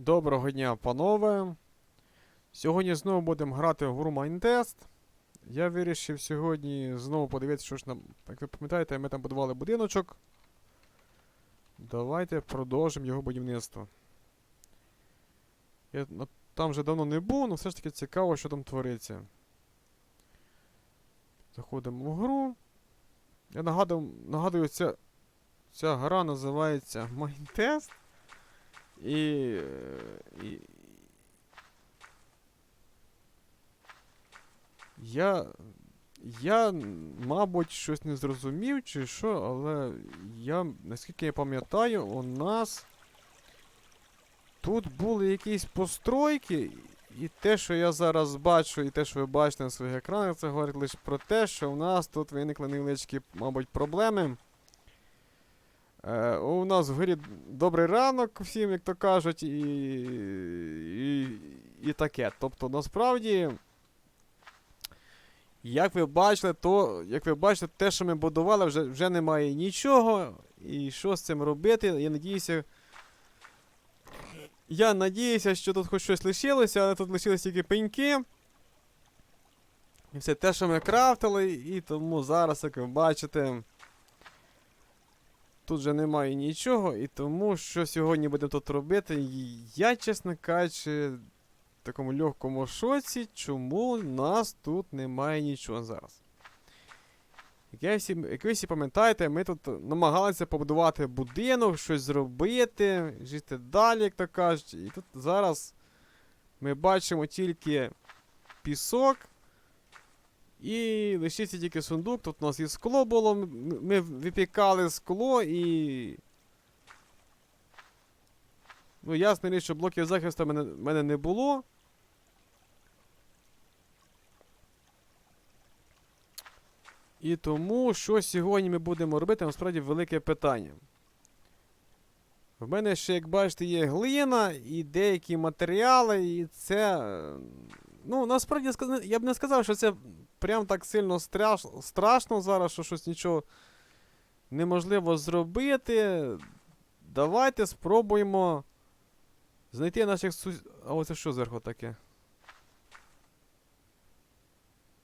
Доброго дня, панове. Сьогодні знову будемо грати в гру Майнтест. Я вирішив сьогодні знову подивитися, що ж нам. Як ви пам'ятаєте, ми там будували будиночок. Давайте продовжимо його будівництво. Я там вже давно не був, але все ж таки цікаво, що там твориться. Заходимо в гру. Я нагадую, нагадую ця, ця гра називається Майнтест. І, е, і. Я. Я, мабуть, щось не зрозумів, чи що, але я, наскільки я пам'ятаю, у нас тут були якісь постройки, і те, що я зараз бачу, і те, що ви бачите на своїх екранах, це говорить лише про те, що у нас тут виникли невеличкі, мабуть, проблеми. Е, у нас в грі добрий ранок всім, як то кажуть, і, і, і таке. Тобто, насправді, як ви бачили, то, як ви бачите, те, що ми будували, вже, вже немає нічого. І що з цим робити? Я надіюся. Я надіюся, що тут хоч щось лишилося, але тут лишились тільки пеньки. І все те, що ми крафтили, і тому зараз, як ви бачите. Тут же немає нічого, і тому, що сьогодні будемо тут робити, я, чесно кажучи, в такому легкому шоці, чому нас тут немає нічого зараз. Як, всі, як ви всі пам'ятаєте, ми тут намагалися побудувати будинок, щось зробити, жити далі, як то кажуть. І тут зараз ми бачимо тільки пісок. І лишився тільки сундук. Тут у нас і скло було. Ми випікали скло і. Ну, ясно річ, що блоків захисту в мене, мене не було. І тому, що сьогодні ми будемо робити, насправді велике питання. В мене ще, як бачите, є глина і деякі матеріали, і це. Ну, насправді я б не сказав, що це прям так сильно страш... страшно зараз, що щось нічого неможливо зробити. Давайте спробуємо знайти наших сус... А оце що зверху таке?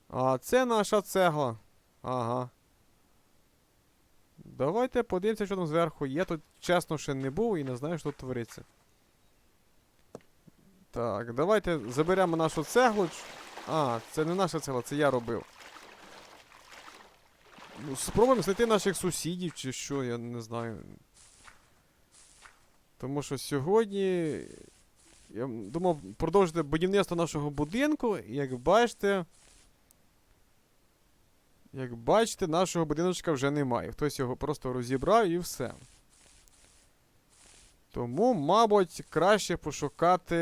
А, це наша цегла. Ага. Давайте подивимося, що там зверху є. Тут чесно ще не був і не знаю, що тут твориться. Так, давайте заберемо нашу цеглу. А, це не наша цегла, це я робив. Ну, спробуємо знайти наших сусідів чи що, я не знаю. Тому що сьогодні. Я думав продовжити будівництво нашого будинку, і як бачите. Як бачите, нашого будиночка вже немає. Хтось його просто розібрав і все. Тому, мабуть, краще пошукати.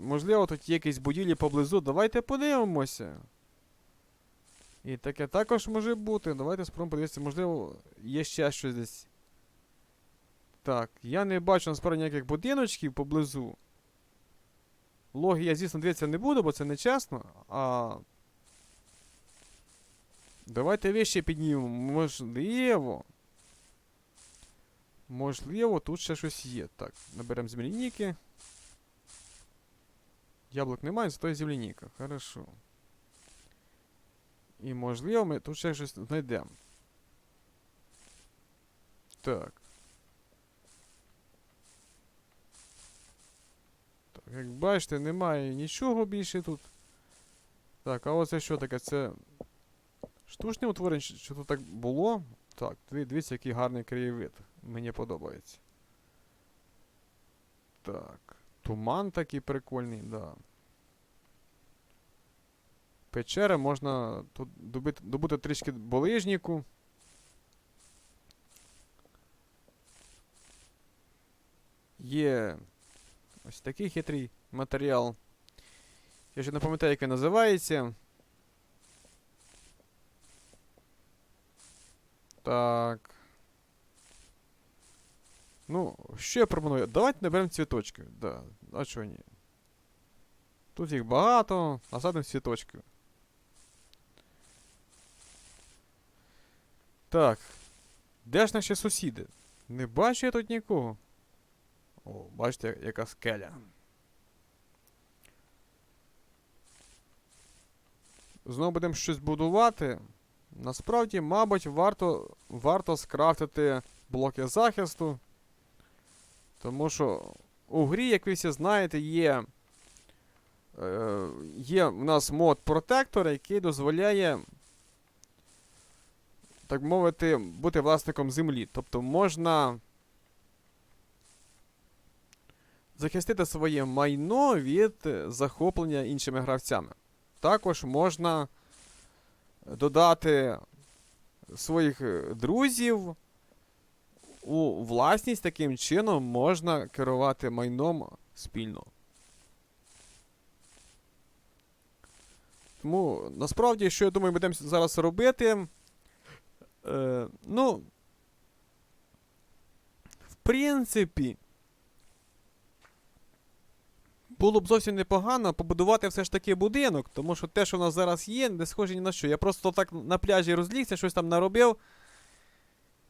Можливо, тут є якісь будівлі поблизу. Давайте подивимося. І таке також може бути. Давайте спробуємо подивитися, можливо, є ще щось десь. Так, я не бачу насправді ніяких будиночків поблизу. Логи я, звісно, дивитися не буду, бо це нечесно. А. Давайте вище піднімемо. Можливо. Можливо, тут ще щось є. Так, наберемо земляніки. Яблук немає, зато є земляніка. Хорошо. І можливо ми тут ще щось знайдемо. Так. Так, як бачите, немає нічого більше тут. Так, а оце що таке? Це штучне утворення, чи тут так було? Так, дивіться, який гарний краєвид. Мені подобається. Так. Туман такий прикольний, да. Печера можна тут добити, добути трішки болижніку. Є ось такий хитрий матеріал. Я ще не пам'ятаю, як він називається. Так. Ну, що я пропоную? Давайте наберемо цвіточки. Да. А чого ні? Тут їх багато, насадимо цвіточки. Так. Де ж наші сусіди? Не бачу я тут нікого. О, бачите, яка скеля. Знову будемо щось будувати. Насправді, мабуть, варто, варто скрафтити блоки захисту. Тому що у грі, як ви всі знаєте, є. Е, є в нас мод протектор, який дозволяє, так мовити, бути власником землі. Тобто можна захистити своє майно від е, захоплення іншими гравцями. Також можна додати своїх е, друзів у власність таким чином можна керувати майном спільно. Тому насправді, що я думаю, будемо зараз робити. Е, ну, в принципі, було б зовсім непогано побудувати все ж таки будинок, тому що те, що в нас зараз є, не схоже ні на що. Я просто так на пляжі розлігся, щось там наробив.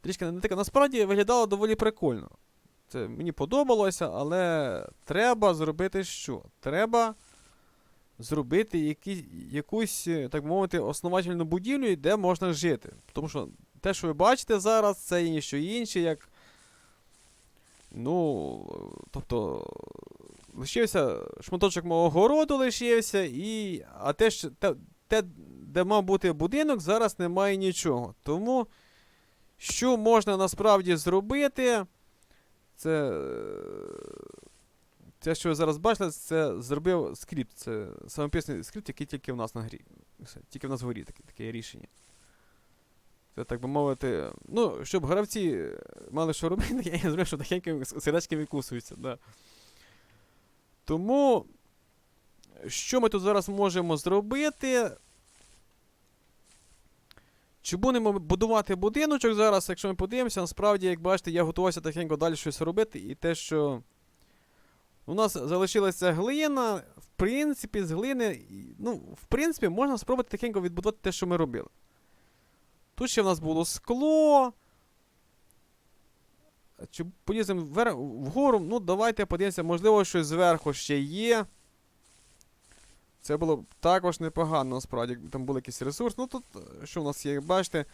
Трішки не таке. Насправді виглядало доволі прикольно. Це мені подобалося, але треба зробити що? Треба зробити які, якусь, так мовити, основательну будівлю, де можна жити. Тому що те, що ви бачите зараз, це і ніщо інше, як. Ну, тобто, лишився шматочок мого городу лишився, і. А те, що, те, те, де мав бути будинок, зараз немає нічого. Тому, що можна насправді зробити, це. Це, що ви зараз бачили, це зробив скрипт. Це самописний скрипт, який тільки в нас на грі. Тільки в нас в горі таке, таке рішення. Це, так би мовити. Ну, щоб гравці мали що робити, я їм зробив, що тихенько сирачки викусуються. Да. Тому, що ми тут зараз можемо зробити? Чи будемо будувати будиночок зараз, якщо ми подивимося, насправді, як бачите, я готувався тихенько далі щось робити, і те, що. У нас залишилася глина. В принципі, з глини. Ну, в принципі, можна спробувати тихенько відбудувати те, що ми робили. Тут ще в нас було скло. Чи поліземо вверх, вгору? Ну, давайте подивимося, можливо, щось зверху ще є. Це було б також непогано, насправді, там був якийсь ресурс. Ну тут, е, що в нас є, як бачите,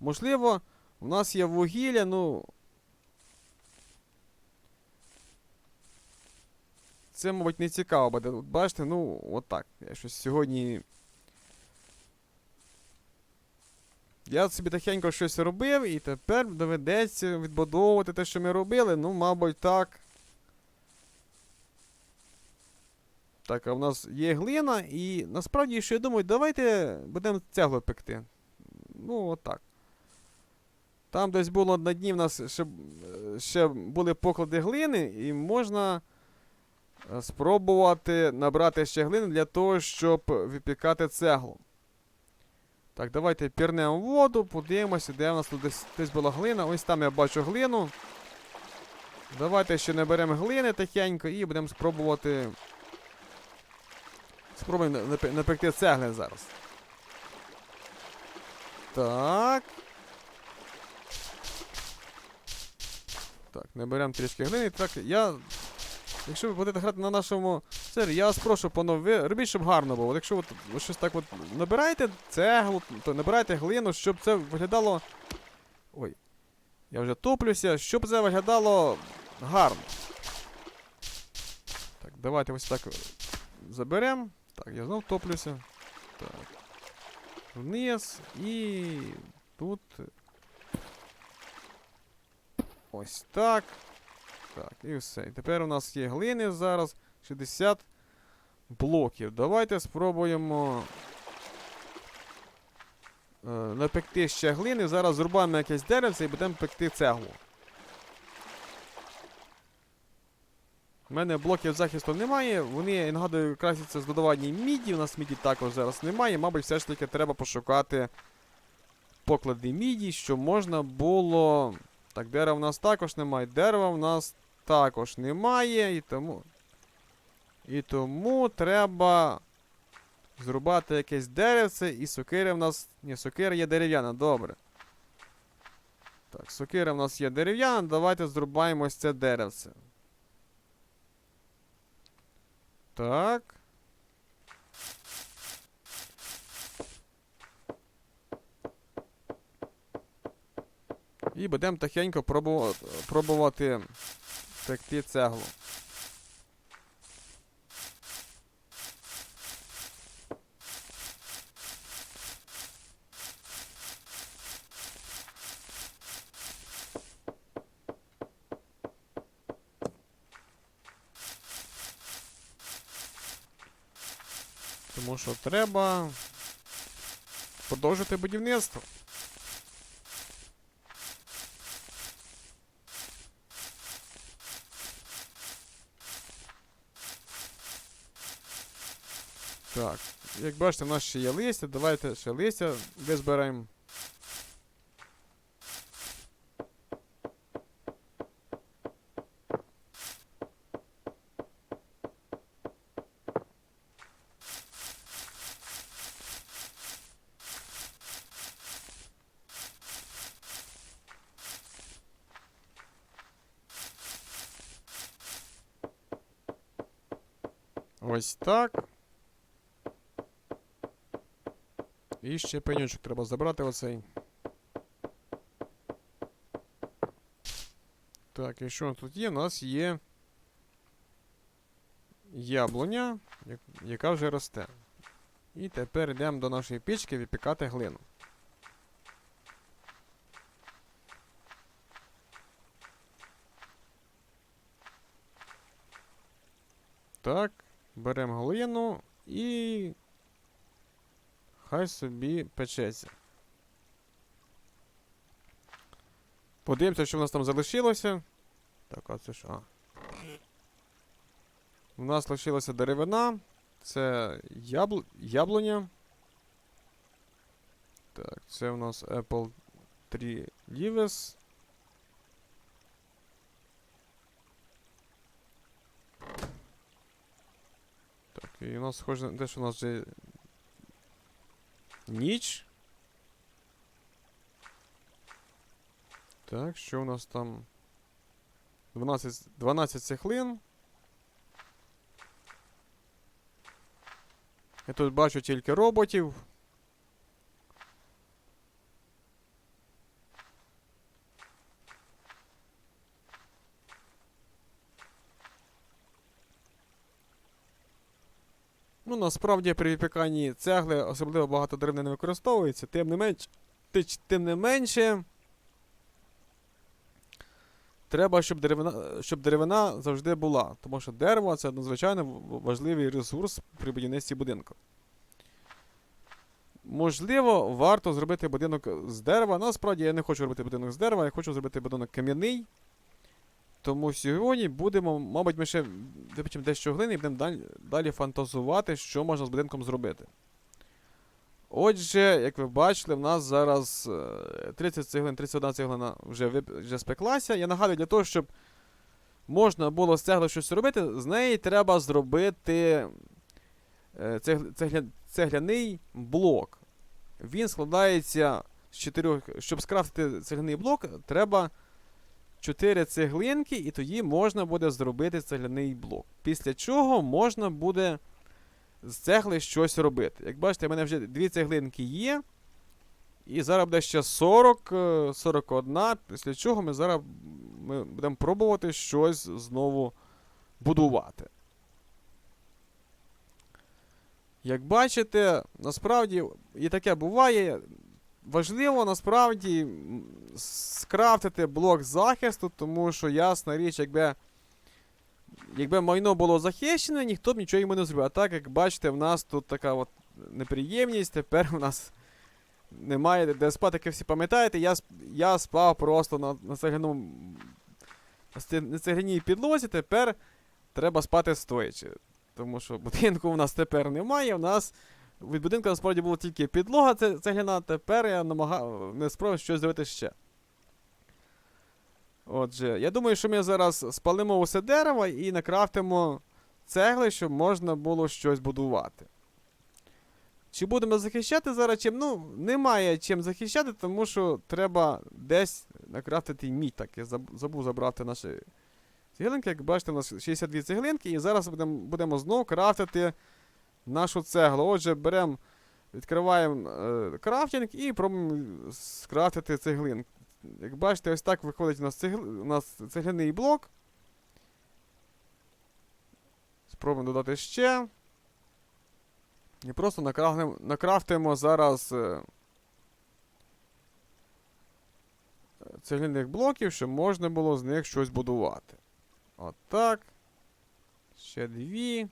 можливо, у нас є вугілля, ну. Це, мабуть, не цікаво буде. Бачите, ну, отак. Я щось сьогодні. Я собі тихенько щось робив, і тепер доведеться відбудовувати те, що ми робили. Ну, мабуть, так. Так, а в нас є глина, і насправді, що я думаю, давайте будемо цеглу пекти. Ну, отак. Там десь було на дні в нас ще, ще були поклади глини, і можна е, спробувати набрати ще глини для того, щоб випікати цеглу. Так, давайте пірнемо в воду, подивимося, де у нас тут десь, десь була глина. Ось там я бачу глину. Давайте ще наберемо глини тихенько і будемо спробувати. Спробуємо напекти цегли зараз. Так. Так, наберемо трішки глини. Так, я. Якщо ви будете грати на нашому сервері, я вас прошу, панове, робіть, щоб гарно було. От якщо от, щось так от набираєте цеглу, то набирайте глину, щоб це виглядало. Ой. Я вже топлюся, щоб це виглядало гарно. Так, давайте ось так заберемо. Так, я знов топлюся. Так. Вниз і тут. Ось так. Так, і все. І тепер у нас є глини зараз 60 блоків. Давайте спробуємо е, напекти ще глини. Зараз зрубаємо якесь деревце і будемо пекти цеглу. У мене блоків захисту немає. Вони, я нагадую, красяться з додаванням міді. У нас міді також зараз немає. Мабуть, все ж таки треба пошукати поклади міді, щоб можна було. Так, дерева в нас також немає. Дерева в нас також немає. І тому. І тому треба зрубати якесь деревце. І сокира в нас. Ні, сокира є дерев'яна, добре. Так, сокира в нас є дерев'яна. Давайте зрубаємо ось це деревце. Так. І будемо тихенько пробувати, пробувати цеглу. Тому що треба продовжити будівництво. Так, як бачите, в нас ще є листя, давайте ще листя визбираємо. Ось так. І ще пенючок треба забрати оцей. Так, і що тут є? У нас є яблуня, яка вже росте. І тепер йдемо до нашої пічки випікати глину. Так, беремо глину і Хай собі печеться. Подивимося, що в нас там залишилося. Так, а це що? А. У нас лишилася деревина. Це ябл... яблуня. Так, це у нас Apple 3 Lives. Так, і у нас схоже, де ж у нас вже Ніч. Так, що у нас там? 12, 12 цеглин. Я тут бачу тільки роботів. Ну, насправді при випіканні цегли особливо багато деревини не використовується, тим не менш, тим не менше. Треба, щоб деревина, щоб деревина завжди була, тому що дерево це надзвичайно важливий ресурс при будівництві будинку. Можливо, варто зробити будинок з дерева. Насправді я не хочу робити будинок з дерева, я хочу зробити будинок кам'яний. Тому сьогодні будемо, мабуть, ми ще випечемо дещо глини і будемо далі, далі фантазувати, що можна з будинком зробити. Отже, як ви бачили, в нас зараз е, 30 цеглин, 31 цеглина вже, вже спеклася. Я нагадую, для того, щоб можна було з цегли щось робити, з неї треба зробити е, цегля- цегля- цегляний блок. Він складається з чотирьох. Щоб скрафтити цегляний блок, треба 4 цеглинки, і тоді можна буде зробити цегляний блок. Після чого можна буде з цегли щось робити. Як бачите, в мене вже дві цеглинки є. І зараз буде ще 40, е, 41, після чого ми зараз ми будемо пробувати щось знову будувати. Як бачите, насправді і таке буває. Важливо насправді скрафтити блок захисту, тому що ясна річ, якби, якби майно було захищене, ніхто б нічого йому не зробив. А так, як бачите, в нас тут така от неприємність, тепер у нас немає де спати, як всі пам'ятаєте, я, я спав просто на, на цегляному на цегляній підлозі, тепер треба спати стоячи. Тому що будинку у нас тепер немає, у нас від будинку насправді була тільки підлога цегляна, тепер я намагав, не спробую щось зробити ще. Отже, я думаю, що ми зараз спалимо усе дерево і накрафтимо цегли, щоб можна було щось будувати. Чи будемо захищати зараз чим? Ну, немає чим захищати, тому що треба десь накрафтити мідь. Так, я забув забрати наші цеглинки. Як бачите, у нас 62 цеглинки, і зараз будемо будемо знову крафтити нашу цеглу. Отже, беремо, відкриваємо е, крафтинг і пробуємо скрафтити цеглин. Як бачите, ось так виходить у нас, цегл... у нас цегляний блок. Спробуємо додати ще. І просто накрафтимо, накрафтимо зараз е, цегляних блоків, щоб можна було з них щось будувати. Отак. Ще дві.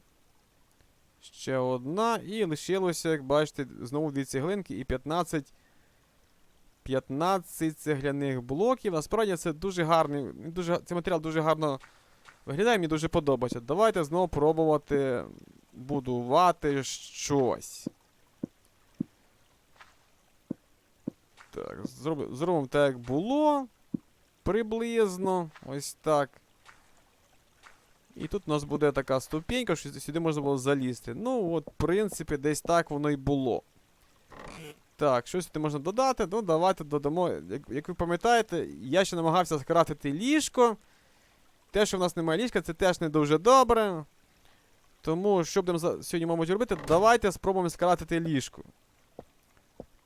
Ще одна. І лишилося, як бачите, знову дві цеглинки і 15. 15 цегляних блоків. Насправді це дуже гарний. Дуже, цей матеріал дуже гарно виглядає, мені дуже подобається. Давайте знову пробувати будувати щось. Так, зроб, зробимо так, як було. Приблизно. Ось так. І тут у нас буде така ступенька, що сюди можна було залізти. Ну, от, в принципі, десь так воно і було. Так, що сюди можна додати? Ну, давайте додамо. Як, як ви пам'ятаєте, я ще намагався скрафтити ліжко. Те, що в нас немає ліжка, це теж не дуже добре. Тому, що будемо за- сьогодні, мабуть, робити, давайте спробуємо скрафтити ліжко.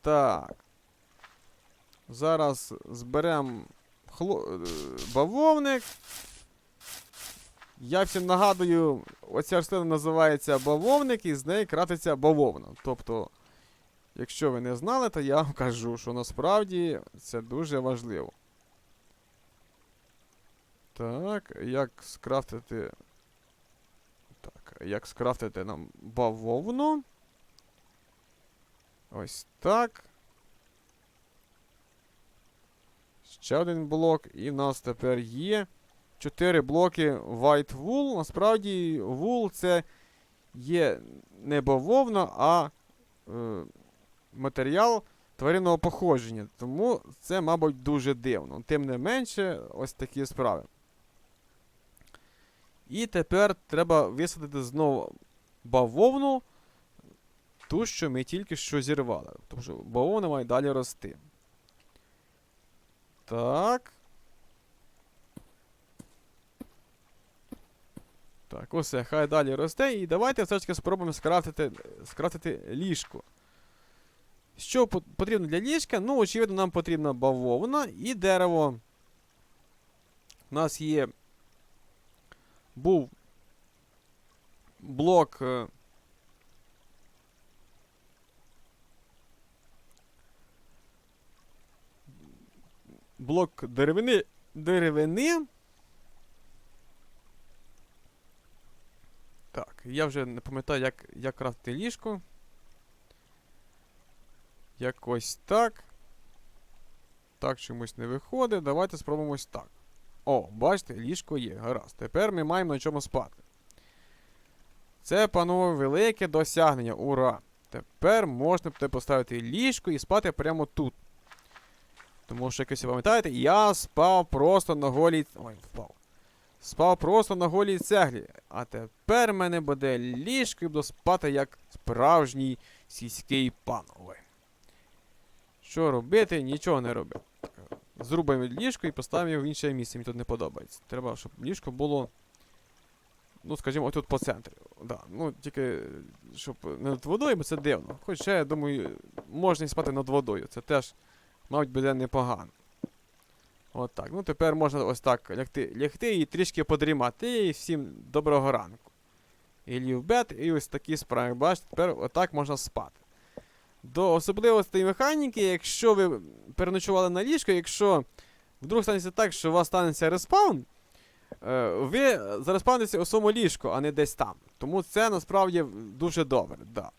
Так. Зараз зберемо хло... е, бавовник. Я всім нагадую, оця рослина називається бавовник, і з неї кратиться бавовна. Тобто, якщо ви не знали, то я вам кажу, що насправді це дуже важливо. Так, як скрафтити. Так, як скрафтити нам бавовну? Ось так. Ще один блок, і в нас тепер є 4 блоки White Wool. Насправді, wool це є не бавовна, а е, матеріал тваринного походження. Тому це, мабуть, дуже дивно. Тим не менше, ось такі справи. І тепер треба висадити знову бавовну, ту, що ми тільки що зірвали. Тому що бавовна має далі рости. Так. Так, усе, хай далі росте. І давайте все ж таки спробуємо скрафтити, скрафтити ліжко. Що потрібно для ліжка? Ну, очевидно, нам потрібна бавовна і дерево. У нас є. Був блок. е, Блок деревини. Деревини. Так, я вже не пам'ятаю, як, як крафтити ліжко. Якось так. Так чомусь не виходить. Давайте спробуємо ось так. О, бачите, ліжко є. Гаразд. Тепер ми маємо на чому спати. Це, панове, велике досягнення. Ура! Тепер можна поставити ліжко і спати прямо тут. Тому що, як ви пам'ятаєте, я спав просто на голій. Ой, впав. Спав просто на голій цеглі. А тепер мене буде ліжко і буду спати як справжній сільський пан. Що робити? Нічого не робити. Зрубаємо ліжко і поставимо його в інше місце. Мені тут не подобається. Треба, щоб ліжко було. Ну, скажімо, отут по центрі. Да. Ну, тільки, щоб не над водою, бо це дивно. Хоча, я думаю, можна і спати над водою. Це теж, мабуть, буде непогано. От так. Ну, тепер можна ось так лягти, лягти і трішки подрімати. І всім доброго ранку. І лівбет, і ось такі справи. Бачите, тепер отак можна спати. До особливостей механіки, якщо ви переночували на ліжко, якщо вдруг станеться так, що у вас станеться респаун, е, ви зареспаунитеся у своєму ліжку, а не десь там. Тому це насправді дуже добре. Да.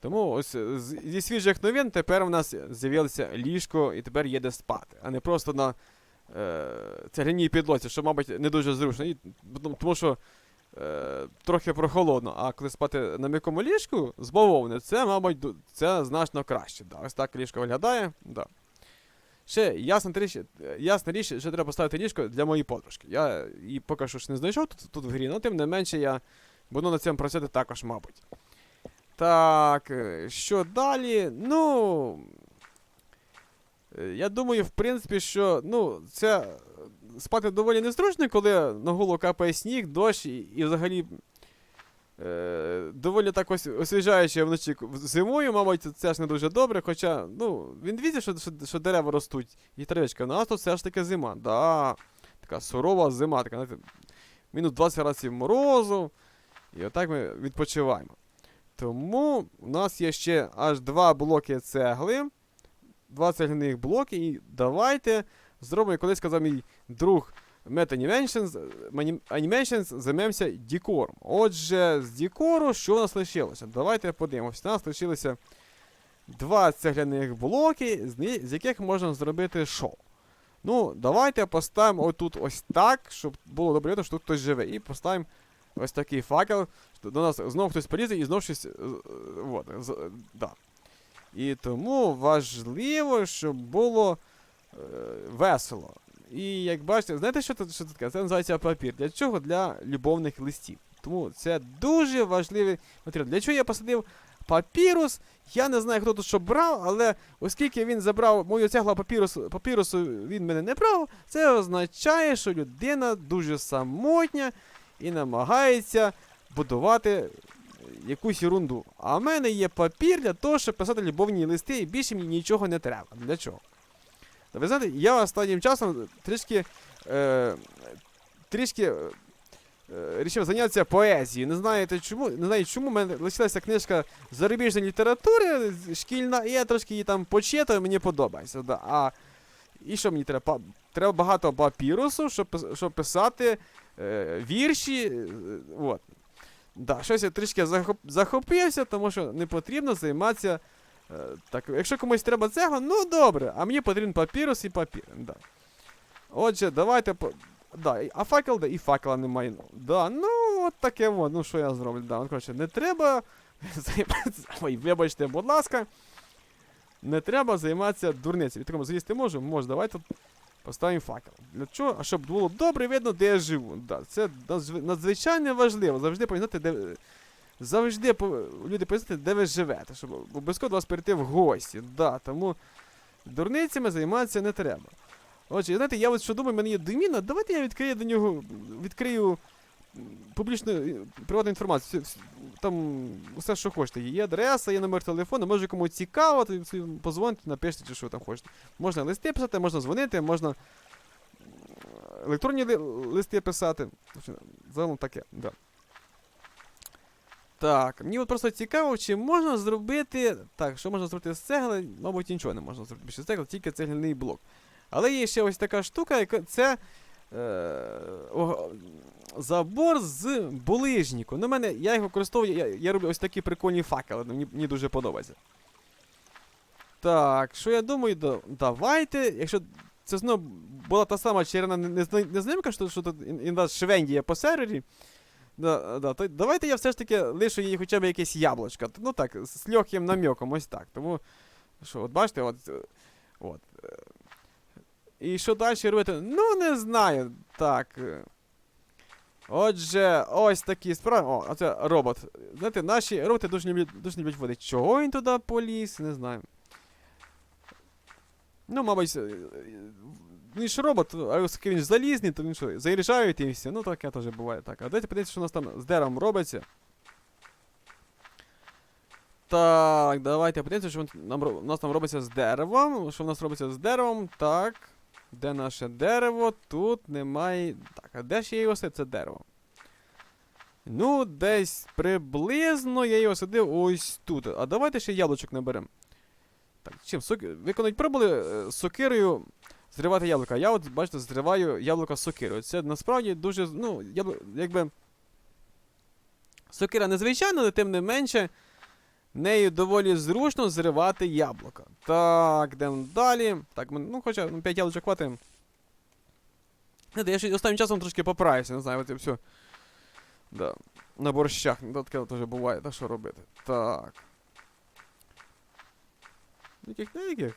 Тому ось е, зі свіжих новин тепер у нас з'явилося ліжко і тепер є де спати, а не просто на е, цегляній підлоці, що, мабуть, не дуже зручно. І, тому- тому що е, трохи прохолодно, а коли спати на м'якому ліжку з бавовни, це, мабуть, це значно краще. Да. Ось так ліжко виглядає. Да. Ще ясна річ, е, ясна річ, що треба поставити ліжко для моєї подружки. Я її поки що ж не знайшов тут, тут в грі, але тим не менше я буду над цим працювати також, мабуть. Так, е, що далі? Ну. е, Я думаю, в принципі, що ну, це спати доволі незручно, коли на голову капає сніг, дощ і, і взагалі. Е, доволі так ось освіжаюче вночі зимою, мабуть, це ж не дуже добре. Хоча, ну, він дивіться, що, що, що дерева ростуть і травичка. У нас тут все ж таки зима. Да, така сурова зима, така, знаєте, мінус 20 градусів морозу. І отак ми відпочиваємо. Тому у нас є ще аж два блоки цегли, два цегляних блоки, і давайте зробимо, як колись сказав мій друг Animations, Animations займемося декором. Отже, з декору що у нас лишилося? Давайте подивимося. У нас лишилося два цегляних блоки, з, яких можна зробити шоу. Ну, давайте поставимо отут ось так, щоб було добре що тут хтось живе. І поставимо ось такий факел. До нас знову хтось полізе і знову щось. е, е, з- да. І тому важливо, щоб було е, весело. І як бачите, знаєте, що тут що тут таке? Це називається папір. Для чого? Для любовних листів. Тому це дуже важливий матеріал. Для чого я посадив папірус? Я не знаю, хто тут що брав, але оскільки він забрав мою цеглу папірусу, папірусу він мене не брав, це означає, що людина дуже самотня і намагається будувати якусь ерунду. А в мене є папір для того, щоб писати любовні листи, і більше мені нічого не треба. Для чого? Ви знаєте, я останнім часом трішки. Е, трішки. е, е, Рішив зайнятися поезією. Не знаєте чому? Не знаю, чому в мене лишилася книжка зарубіжної літератури шкільна, і я трошки її там почитаю, мені подобається. Да. А, і що мені треба? Треба багато папірусу, щоб, щоб писати е, вірші. е, от. Да, щось я трішки захоп, захопився, тому що не потрібно займатися. Е, так, якщо комусь треба цегла, ну добре, а мені потрібен папірус і папір. Да. Отже, давайте. По... Да, а факел, да, і факела немає. Да, ну, от таке от, ну що я зроблю. Да, ну, коротше, не треба займатися. Ой, вибачте, будь ласка. Не треба займатися дурницею. Відколи залізти можу? Можу, давайте поставимо факел. Для чого? А щоб було добре видно, де я живу. Да, це надзвичайно важливо. Завжди пам'ятати, де. Завжди люди пам'ятати, де ви живете, щоб обов'язково до вас прийти в гості. Да, тому дурницями займатися не треба. Отже, знаєте, я от що думаю, в мене є доміна, давайте я відкрию до нього, відкрию публічну е, приватну інформацію. Там усе, що хочете. Є адреса, є номер телефону, може кому цікаво, то позвоните, напишіть, чи що там хочете. Можна листи писати, можна дзвонити, можна електронні ли- листи писати. Загалом таке, да. Так, мені от просто цікаво, чи можна зробити. Так, що можна зробити з цегли? Мабуть, нічого не можна зробити більше з цегли, тільки цегляний блок. Але є ще ось така штука, яка це е, забор з булижніку. Ну, мене, я його використовую, я, я роблю ось такі прикольні факели, мені, мені дуже подобається. Так, що я думаю, да, давайте, якщо це знову була та сама черна незнимка, що, що тут інваз Швендія по сервері. Да, да, то давайте я все ж таки лишу їй хоча б якесь яблучко. Ну так, з, легким намеком, ось так. Тому, що, от бачите, от. е, от. І що далі робити? Ну, не знаю. Так. Отже, ось такі справи. О, це робот. Знаєте, наші роботи дуже люблять, дуже люблять води. Чого він туди поліз? Не знаю. Ну, мабуть, е, він ж робот, а оскільки він ж залізний, то він що, заряджають і все. Ну, таке теж буває так. А давайте подивіться, що у нас там з деревом робиться. Так, давайте подивимося, що нам, у нас там робиться з деревом. Що в нас робиться з деревом? Так. Де наше дерево? Тут немає. Так, а де ж я його? Це дерево. Ну, десь приблизно я його садив ось тут. А давайте ще яблучок наберемо. Так, чим? Сок... Ви коли пробували е, сокирою зривати яблука? Я от, бачите, зриваю яблука сокирою. Це насправді дуже. Ну, яблу... якби. Сокира незвичайна, але тим не менше. Нею доволі зручно зривати яблука. Так, йдемо далі. Так, ну хоча ну, 5 яблучок хватить. Я ще останнім часом трошки поправився, не знаю, от і все. Да. На борщах. Ну, таке теж буває, та що робити. Так. Яких не яких?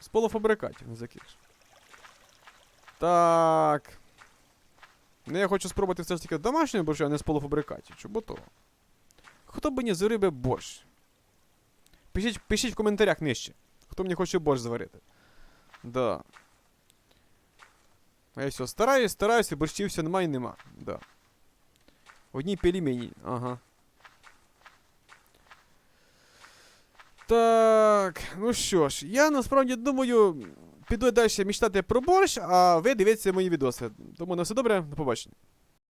З полуфабрикатів, не з яких. Так. Ну я хочу спробувати все ж таки домашнього борщу, а не з полуфабрикатів. Чому того? Хто б зварив би борщ? Пишіть, пишіть в коментарях нижче. Хто мені хоче борщ зварити. Да. А я все стараюсь, стараюсь, і борщів все немає і нема. Да. Одні пельмені, ага. Так, ну що ж, я насправді думаю, піду далі мечтати про борщ, а ви дивіться мої відоси. Тому на все добре, до побачення.